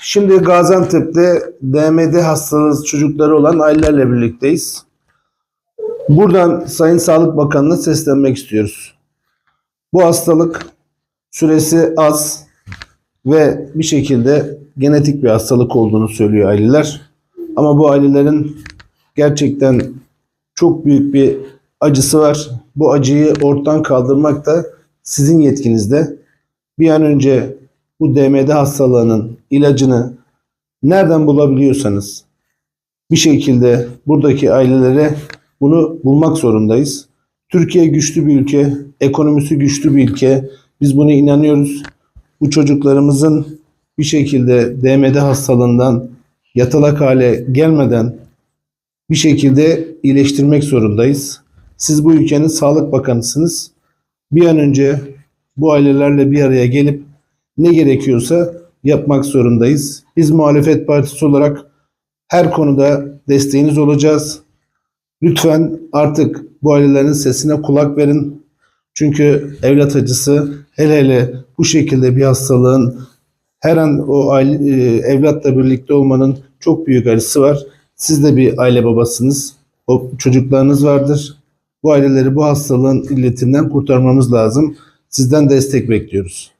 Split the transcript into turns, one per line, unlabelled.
Şimdi Gaziantep'te DMD hastalığı çocukları olan ailelerle birlikteyiz. Buradan Sayın Sağlık Bakanı'na seslenmek istiyoruz. Bu hastalık süresi az ve bir şekilde genetik bir hastalık olduğunu söylüyor aileler. Ama bu ailelerin gerçekten çok büyük bir acısı var. Bu acıyı ortadan kaldırmak da sizin yetkinizde. Bir an önce bu DMD hastalığının ilacını nereden bulabiliyorsanız bir şekilde buradaki ailelere bunu bulmak zorundayız. Türkiye güçlü bir ülke, ekonomisi güçlü bir ülke. Biz buna inanıyoruz. Bu çocuklarımızın bir şekilde DMD hastalığından yatalak hale gelmeden bir şekilde iyileştirmek zorundayız. Siz bu ülkenin sağlık bakanısınız. Bir an önce bu ailelerle bir araya gelip ne gerekiyorsa yapmak zorundayız. Biz muhalefet partisi olarak her konuda desteğiniz olacağız. Lütfen artık bu ailelerin sesine kulak verin. Çünkü evlat acısı hele hele bu şekilde bir hastalığın her an o aile, e, evlatla birlikte olmanın çok büyük acısı var. Siz de bir aile babasınız. O çocuklarınız vardır. Bu aileleri bu hastalığın illetinden kurtarmamız lazım. Sizden destek bekliyoruz.